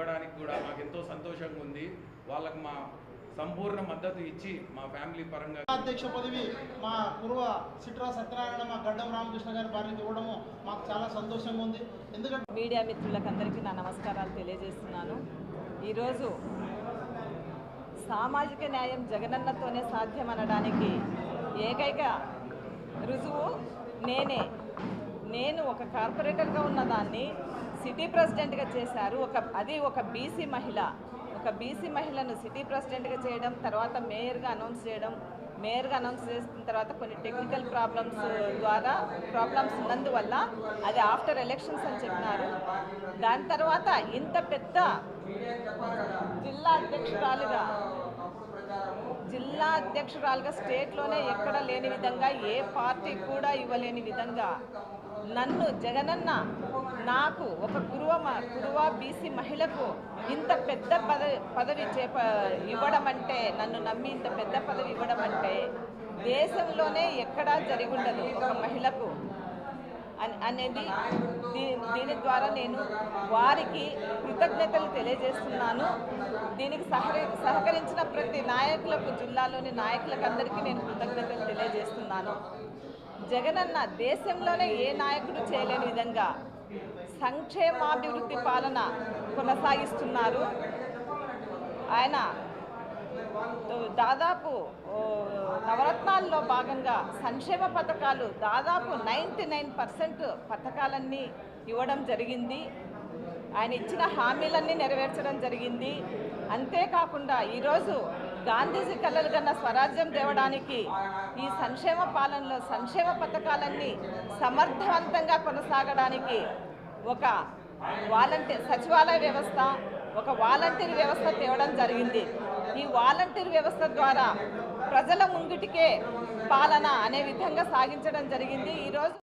ఇవ్వడానికి కూడా మాకు ఎంతో సంతోషంగా ఉంది. వాళ్ళకు మా సంపూర్ణ మద్దతు ఇచ్చి మా ఫ్యామిలీ పరంగా అధ్యక్ష పదవి మా పూర్వ సిట్రా సత్యనారాయణ మా గడ్డం రామకృష్ణ గారి భార్యకి ఇవ్వడము మాకు చాలా సంతోషంగా ఉంది. ఎందుకంటే మీడియా మిత్రులకందరికీ నా నమస్కారాలు తెలియజేస్తున్నాను. ఈరోజు సామాజిక న్యాయం జగనన్నతోనే సాధ్యమనడానికి ఏకైక రుజువు నేనే. నేను ఒక కార్పొరేటర్గా ఉన్నదాన్ని సిటీ ప్రెసిడెంట్గా చేశారు. ఒక అది ఒక బీసీ మహిళ. ఒక బీసీ మహిళను సిటీ ప్రెసిడెంట్గా చేయడం తర్వాత మేయర్గా అనౌన్స్ చేయడం మేయర్గా అనౌన్స్ చేసిన తర్వాత కొన్ని టెక్నికల్ ప్రాబ్లమ్స్ ద్వారా ప్రాబ్లమ్స్ ఉన్నందువల్ల అది ఆఫ్టర్ ఎలక్షన్స్ అని చెప్పినారు. దాని తర్వాత ఇంత పెద్ద జిల్లా అధ్యక్షురాలుగా జిల్లా అధ్యక్షురాలుగా స్టేట్లోనే ఎక్కడ లేని విధంగా ఏ పార్టీ కూడా ఇవ్వలేని విధంగా నన్ను జగనన్న నాకు ఒక కురువ మ- కురువ బీసీ మహిళకు ఇంత పెద్ద పద పదవి చేప ఇవ్వడం అంటే నన్ను నమ్మి ఇంత పెద్ద పదవి ఇవ్వడం అంటే దేశంలోనే ఎక్కడా జరిగి ఉండదు ఒక మహిళకు. అనేది దీ- దీని ద్వారా నేను వారికి కృతజ్ఞతలు తెలియజేస్తున్నాను. దీనికి సహకరి సహకరించిన ప్రతి నాయకులకు జిల్లాలోని నాయకులకు అందరికీ నేను కృతజ్ఞతలు తెలియజేస్తున్నాను. జగనన్న దేశంలోనే ఏ నాయకుడు చేయలేని విధంగా సంక్షేమాభివృద్ధి పాలన కొనసాగిస్తున్నారు. ఆయన దాదాపు నవరత్నాల్లో భాగంగా సంక్షేమ పథకాలు దాదాపు నైంటీ నైన్ పర్సెంట్ పథకాలన్నీ ఇవ్వడం జరిగింది. ఆయన ఇచ్చిన హామీలన్నీ నెరవేర్చడం జరిగింది. అంతేకాకుండా ఈరోజు గాంధీజీ కలలు కన్నా స్వరాజ్యం తేవడానికి ఈ సంక్షేమ పాలనలో సంక్షేమ పథకాలన్నీ సమర్థవంతంగా కొనసాగడానికి ఒక వాలంటీర్ సచివాలయ వ్యవస్థ ఒక వాలంటీర్ వ్యవస్థ తేవడం జరిగింది. ఈ వాలంటీర్ వ్యవస్థ ద్వారా ప్రజల ముంగిటికే పాలన అనే విధంగా సాగించడం జరిగింది. ఈరోజు